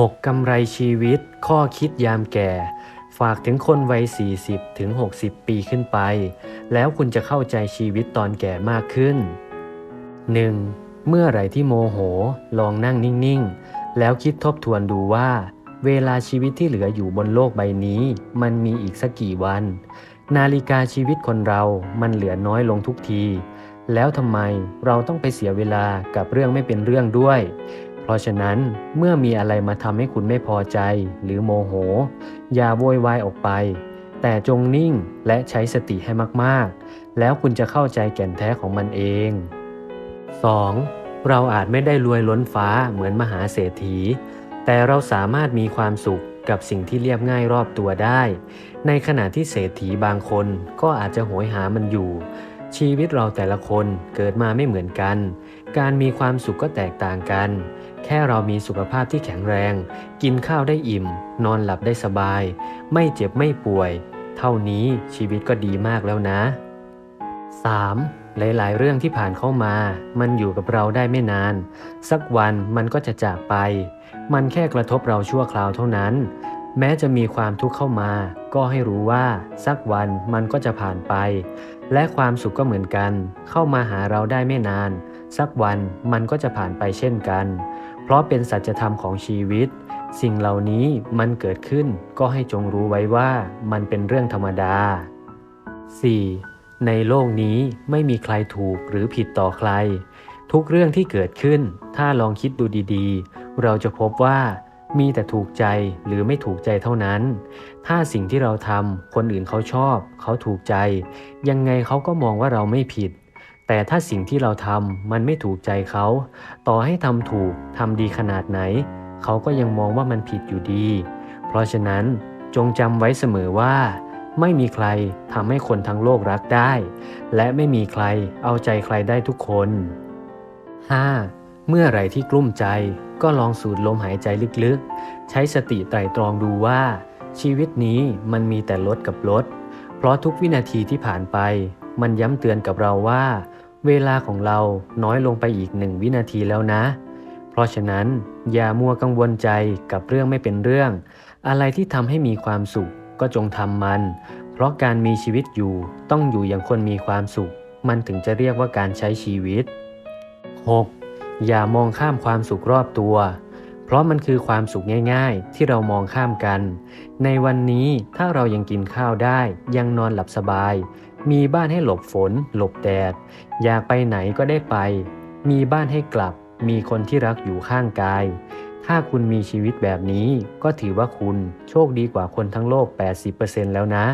6. กำไรชีวิต ข้อคิดยามแก่ ฝากถึงคนวัย 40 ถึง 60 ปีขึ้นไป แล้วคุณจะเข้าใจชีวิตตอนแก่มากขึ้น 1. เมื่อไหร่ที่โมโห ลองนั่งนิ่ง ๆ แล้วคิดทบทวนดูว่า เวลาชีวิตที่เหลืออยู่บนโลกใบนี้ มันมีอีกสักกี่วัน นาฬิกาชีวิตคนเรามันเหลือน้อยลงทุกที แล้วทำไมเราต้องไปเสียเวลากับเรื่องไม่เป็นเรื่องด้วย เพราะฉะนั้นเมื่อมีอะไรมาทำให้คุณไม่พอใจ หรือโมโห อย่าโวยวายออกไป แต่จงนิ่งและใช้สติให้มากๆ แล้วคุณจะเข้าใจแก่นแท้ของมันเอง 2. เราอาจไม่ได้รวยล้นฟ้าเหมือนมหาเศรษฐี แต่เราสามารถมีความสุขกับสิ่งที่เรียบง่ายรอบตัวได้ ในขณะที่เศรษฐีบางคนก็อาจจะโหยหามันอยู่ ชีวิตเราแต่ละคนเกิดมาไม่เหมือนกัน การมีความสุขก็แตกต่างกัน แค่เรามีสุขภาพที่แข็งแรง กินข้าวได้อิ่ม นอนหลับได้สบาย ไม่เจ็บไม่ป่วย เท่านี้ชีวิตก็ดีมากแล้วนะ 3. หลาย ๆ เรื่องที่ผ่านเข้ามา มันอยู่กับเราได้ไม่นาน สักวันมันก็จะจากไป มันแค่กระทบเราชั่วคราวเท่านั้น แม้จะมีความทุกข์เข้ามา ก็ให้รู้ว่า สักวันมันก็จะผ่านไป และความสุขก็เหมือนกัน เข้ามาหาเราได้ไม่นาน สักวันมันก็จะผ่านไปเช่นกัน เพราะเป็นสัจธรรมของชีวิต สิ่งเหล่านี้มันเกิดขึ้นก็ให้จงรู้ไว้ว่ามันเป็นเรื่องธรรมดา 4. ในโลกนี้ไม่มีใครถูกหรือผิดต่อใคร ทุกเรื่องที่เกิดขึ้น ถ้าลองคิดดูดีๆ เราจะพบว่ามีแต่ถูกใจหรือไม่ถูกใจเท่านั้น ถ้าสิ่งที่เราทำคนอื่นเขาชอบ เขาถูกใจ ยังไงเขาก็มองว่าเราไม่ผิด แต่ถ้าสิ่งที่เราทำมันไม่ถูกใจเขา ต่อให้ทำถูกทำดีขนาดไหน เขาก็ยังมองว่ามันผิดอยู่ดี เพราะฉะนั้นจงจำไว้เสมอว่า ไม่มีใครทำให้คนทั้งโลกรักได้ และไม่มีใครเอาใจใครได้ทุกคน 5. เมื่อไหร่ที่กลุ้มใจก็ลองสูดลมหายใจลึกๆ ใช้สติไตร่ตรองดูว่า ชีวิตนี้มันมีแต่ลดกับลด เพราะทุกวินาทีที่ผ่านไป มันย้ำเตือนกับเราว่า เวลาของเราน้อยลงไปอีกหนึ่งวินาทีแล้วนะ เพราะฉะนั้น อย่ามัวกังวลใจกับเรื่องไม่เป็นเรื่อง อะไรที่ทำให้มีความสุขก็จงทำมัน เพราะการมีชีวิตอยู่ต้องอยู่อย่างคนมีความสุข มันถึงจะเรียกว่าการใช้ชีวิต 6. อย่ามองข้ามความสุขรอบตัว เพราะมันคือความสุขง่ายๆ ที่เรามองข้ามกัน ในวันนี้ถ้าเรายังกินข้าวได้ ยังนอนหลับสบาย มีบ้านให้หลบฝน หลบแดด อยากไปไหนก็ได้ไป มีบ้านให้กลับ มีคนที่รักอยู่ข้างกาย ถ้าคุณมีชีวิตแบบนี้ ก็ถือว่าคุณโชคดีกว่าคนทั้งโลก 80%แล้วนะ